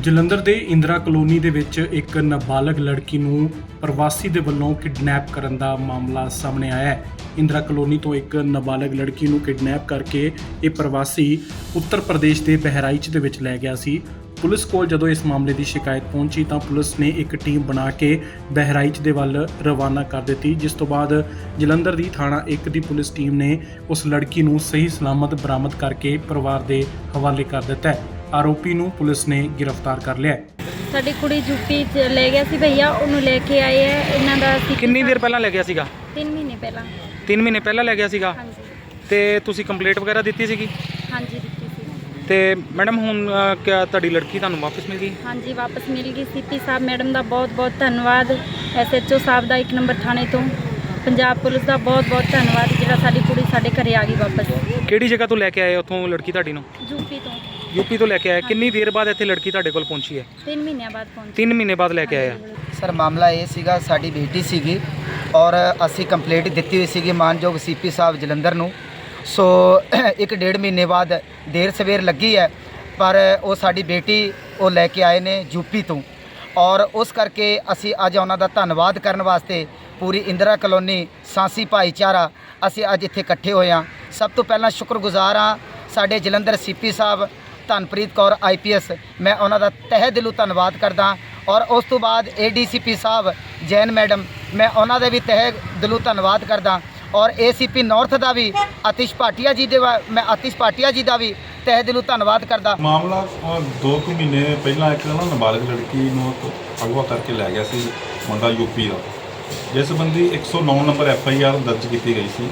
ਜਲੰਧਰ ਦੇ ਇੰਦਰਾ ਕਲੋਨੀ ਦੇ ਵਿੱਚ ਇੱਕ ਨਾਬਾਲਗ ਲੜਕੀ ਨੂੰ ਪ੍ਰਵਾਸੀ ਦੇ ਵੱਲੋਂ ਕਿਡਨੈਪ ਕਰਨ ਦਾ ਮਾਮਲਾ ਸਾਹਮਣੇ ਆਇਆ ਹੈ। ਇੰਦਰਾ ਕਲੋਨੀ ਤੋਂ ਇੱਕ ਨਾਬਾਲਗ ਲੜਕੀ ਨੂੰ ਕਿਡਨੈਪ ਕਰਕੇ ਇਹ ਪ੍ਰਵਾਸੀ ਉੱਤਰ ਪ੍ਰਦੇਸ਼ ਦੇ ਬਹਿਰਾਈਚ ਦੇ ਵਿੱਚ ਲੈ ਗਿਆ ਸੀ। ਪੁਲਿਸ ਕੋਲ ਜਦੋਂ ਇਸ ਮਾਮਲੇ ਦੀ ਸ਼ਿਕਾਇਤ ਪਹੁੰਚੀ ਤਾਂ ਪੁਲਿਸ ਨੇ ਇੱਕ ਟੀਮ ਬਣਾ ਕੇ ਬਹਿਰਾਈਚ ਦੇ ਵੱਲ ਰਵਾਨਾ ਕਰ ਦਿੱਤੀ, ਜਿਸ ਤੋਂ ਬਾਅਦ ਜਲੰਧਰ ਦੀ ਥਾਣਾ 1 ਦੀ ਪੁਲਿਸ ਟੀਮ ਨੇ ਉਸ ਲੜਕੀ ਨੂੰ ਸਹੀ ਸਲਾਮਤ ਬਰਾਮਦ ਕਰਕੇ ਪਰਿਵਾਰ ਦੇ ਹਵਾਲੇ ਕਰ ਦਿੱਤਾ ਹੈ। ਆਰੋਪੀ ਨੂੰ ਪੁਲਿਸ ਨੇ ਗ੍ਰਿਫਤਾਰ ਕਰ ਲਿਆ ਹੈ। ਸਾਡੀ ਕੁੜੀ ਯੂਪੀ ਚ ਲੈ ਗਿਆ ਸੀ ਭਈਆ ਉਹਨੂੰ ਲੈ ਕੇ ਆਏ ਹੈ ਇਹਨਾਂ ਦਾ ਅਸੀਂ ਕਿੰਨੀ ਦੇਰ ਪਹਿਲਾਂ ਲੈ ਗਿਆ ਸੀਗਾ? 3 ਮਹੀਨੇ ਪਹਿਲਾਂ। 3 ਮਹੀਨੇ ਪਹਿਲਾਂ ਲੈ ਗਿਆ ਸੀਗਾ? ਹਾਂਜੀ। ਤੇ ਤੁਸੀਂ ਕੰਪਲੀਟ ਵਗੈਰਾ ਦਿੱਤੀ ਸੀਗੀ? ਹਾਂਜੀ ਦਿੱਤੀ ਸੀ। ਤੇ ਮੈਡਮ ਹੁਣ ਕਿਆ ਤੁਹਾਡੀ ਲੜਕੀ ਤੁਹਾਨੂੰ ਵਾਪਸ ਮਿਲ ਗਈ? ਹਾਂਜੀ ਵਾਪਸ ਮਿਲ ਗਈ ਸੀਪੀ ਸਾਹਿਬ ਮੈਡਮ ਦਾ ਬਹੁਤ ਬਹੁਤ ਧੰਨਵਾਦ। ਐਸਐਚਓ ਸਾਹਿਬ ਦਾ ਇੱਕ ਨੰਬਰ ਥਾਣੇ ਤੋਂ। ਪੰਜਾਬ ਪੁਲਿਸ ਦਾ ਬਹੁਤ ਬਹੁਤ ਧੰਨਵਾਦ। ਜਿਹੜਾ ਸਾਡੀ ਕੁੜੀ ਸਾਡੇ ਘਰੇ ਆ ਗਈ ਵਾਪਸ। ਕਿਹੜੀ ਜਗ੍ਹਾ ਤੋਂ ਲੈ ਕੇ ਆਏ ਉੱਥੋਂ ਲੜਕੀ ਤੁਹਾਡੀ ਨੂੰ? ਯੂਪੀ ਤੋਂ। ਯੂਪੀ ਤੋਂ ਲੈ ਕੇ ਆਏ ਕਿੰਨੀ ਦੇਰ ਬਾਅਦ ਇੱਥੇ ਲੜਕੀ ਤੁਹਾਡੇ ਕੋਲ ਪਹੁੰਚੀ ਹੈ? 3 ਮਹੀਨਿਆਂ ਬਾਅਦ ਪਹੁੰਚੀ। 3 ਮਹੀਨੇ ਬਾਅਦ ਲੈ ਕੇ ਆਏ ਆ ਸਰ ਮਾਮਲਾ ਇਹ ਸੀਗਾ ਸਾਡੀ ਬੇਟੀ ਸੀਗੀ ਔਰ ਅਸੀਂ ਕੰਪਲੇਂਟ ਦਿੱਤੀ ਹੋਈ ਸੀਗੀ ਮਾਨਯੋਗ ਸੀਪੀ ਸਾਹਿਬ ਜਲੰਧਰ ਨੂੰ। ਸੋ ਇੱਕ ਡੇਢ ਮਹੀਨੇ ਬਾਅਦ ਦੇਰ ਸਵੇਰ ਲੱਗੀ ਹੈ ਪਰ ਉਹ ਸਾਡੀ ਬੇਟੀ ਉਹ ਲੈ ਕੇ ਆਏ ਨੇ ਯੂਪੀ ਤੋਂ। ਔਰ ਉਸ ਕਰਕੇ ਅਸੀਂ ਅੱਜ ਉਹਨਾਂ ਦਾ ਧੰਨਵਾਦ ਕਰਨ ਵਾਸਤੇ ਪੂਰੀ ਇੰਦਰਾ ਕਲੋਨੀ ਸਾਂਸੀ ਭਾਈਚਾਰਾ ਅਸੀਂ ਅੱਜ ਇੱਥੇ ਇਕੱਠੇ ਹੋਏ ਹਾਂ। ਸਭ ਤੋਂ ਪਹਿਲਾਂ ਸ਼ੁਕਰਗੁਜ਼ਾਰ ਹਾਂ ਸਾਡੇ ਜਲੰਧਰ ਸੀਪੀ ਸਾਹਿਬ ਧਨਪ੍ਰੀਤ ਕੌਰ ਆਈਪੀਐਸ ਮੈਂ ਉਹਨਾਂ ਦਾ ਤਹਿ ਦਿਲੋਂ ਧੰਨਵਾਦ ਕਰਦਾ ਔਰ ਉਸ ਤੋਂ ਬਾਅਦ ਏਡੀਸੀਪੀ ਸਾਹਿਬ ਜੈਨ ਮੈਡਮ ਮੈਂ ਉਹਨਾਂ ਦੇ ਵੀ ਤਹਿ ਦਿਲੋਂ ਧੰਨਵਾਦ ਕਰਦਾ ਔਰ ਏਸੀਪੀ ਨਾਰਥ ਦਾ ਵੀ ਆਤਿਸ਼ ਭਾਟੀਆ ਜੀ ਦੇ ਮੈਂ ਆਤਿਸ਼ ਭਾਟੀਆ ਜੀ ਦਾ ਵੀ ਤਹਿ ਦਿਲੋਂ ਧੰਨਵਾਦ ਕਰਦਾ। ਮਾਮਲਾ ਅ, ਦੋ ਕੁ ਮਹੀਨੇ ਪਹਿਲਾਂ ਇੱਕ ਨਾ ਨਾਬਾਲਗ ਲੜਕੀ ਨੂੰ ਅਗਵਾ ਕਰਕੇ ਲੈ ਗਿਆ ਸੀ ਮੁੰਡਾ ਯੂਪੀ ਦਾ। ਜਿਸ ਸੰਬੰਧੀ 109 ਨੰਬਰ ਐਫ ਆਈ ਆਰ ਦਰਜ ਕੀਤੀ ਗਈ ਸੀ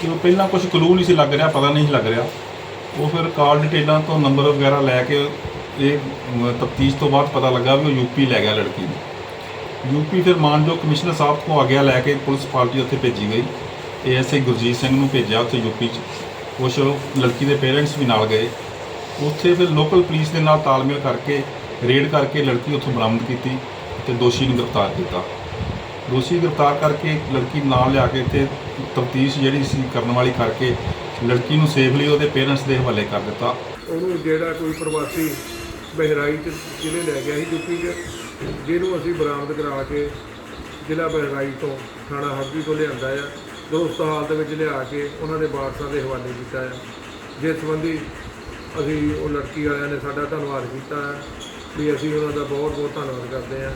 ਕਿ ਉਹ ਪਹਿਲਾਂ ਕੁਝ ਕਲੂ ਨਹੀਂ ਸੀ ਲੱਗ ਰਿਹਾ ਪਤਾ ਨਹੀਂ ਲੱਗ ਰਿਹਾ। ਉਹ ਫਿਰ ਕਾਰਡ ਡਿਟੇਲਾਂ ਤੋਂ ਨੰਬਰ ਵਗੈਰਾ ਲੈ ਕੇ ਇਹ ਤਫਤੀਸ਼ ਤੋਂ ਬਾਅਦ ਪਤਾ ਲੱਗਾ ਵੀ ਉਹ ਯੂਪੀ ਲੈ ਗਿਆ ਲੜਕੀ ਨੂੰ। ਯੂਪੀ ਫਿਰ ਮਾਨਯੋਗ ਕਮਿਸ਼ਨਰ ਸਾਹਿਬ ਤੋਂ ਆਗਿਆ ਲੈ ਕੇ ਪੁਲਿਸ ਪਾਰਟੀ ਉੱਥੇ ਭੇਜੀ ਗਈ। ਏਐਸਆਈ ਗੁਰਜੀਤ ਸਿੰਘ ਨੂੰ ਭੇਜਿਆ ਉੱਥੇ ਯੂਪੀ 'ਚ। ਕੁਛ ਲੜਕੀ ਦੇ ਪੇਰੈਂਟਸ ਵੀ ਨਾਲ ਗਏ। ਉੱਥੇ ਫਿਰ ਲੋਕਲ ਪੁਲਿਸ ਦੇ ਨਾਲ ਤਾਲਮੇਲ ਕਰਕੇ, ਰੇਡ ਕਰਕੇ ਲੜਕੀ ਉੱਥੋਂ ਬਰਾਮਦ ਕੀਤੀ ਤੇ ਦੋਸ਼ੀ ਨੂੰ ਗ੍ਰਿਫਤਾਰ ਕੀਤਾ। ਦੋਸ਼ੀ ਗ੍ਰਿਫਤਾਰ ਕਰਕੇ ਲੜਕੀ ਨਾਲ ਲਿਆ ਕੇ ਇੱਥੇ ਤਫਤੀਸ਼ ਜਿਹੜੀ ਸੀ ਕਰਨ ਵਾਲੀ ਕਰਕੇ ਲੜਕੀ ਨੂੰ ਸੇਫਲੀ ਉਹਦੇ ਪੇਰੈਂਟਸ ਦੇ ਹਵਾਲੇ ਕਰ ਦਿੱਤਾ। ਉਹਨੂੰ ਜਿਹੜਾ ਕੋਈ ਪ੍ਰਵਾਸੀ ਬਹਿਰਾਈ 'ਚ ਜਿਹਨੇ ਲੈ ਗਿਆ ਸੀ ਯੂਪੀ 'ਚ, ਜਿਹਨੂੰ ਅਸੀਂ ਬਰਾਮਦ ਕਰਾ ਕੇ ਜ਼ਿਲ੍ਹਾ ਬਹਿਰਾਈ ਤੋਂ ਥਾਣਾ ਹੱਬੀ ਤੋਂ ਲਿਆਂਦਾ ਆ ਦੋਸਤ ਹਾਲ ਦੇ ਵਿੱਚ ਲਿਆ ਕੇ ਉਹਨਾਂ ਦੇ ਵਾਰਸਾਂ ਦੇ ਹਵਾਲੇ ਕੀਤਾ ਆ। ਜਿਸ ਸੰਬੰਧੀ ਅਸੀਂ ਉਹ ਲੜਕੀ ਵਾਲਿਆਂ ਨੇ ਸਾਡਾ ਧੰਨਵਾਦ ਕੀਤਾ ਹੈ ਵੀ ਅਸੀਂ ਉਹਨਾਂ ਦਾ ਬਹੁਤ ਬਹੁਤ ਧੰਨਵਾਦ ਕਰਦੇ ਹਾਂ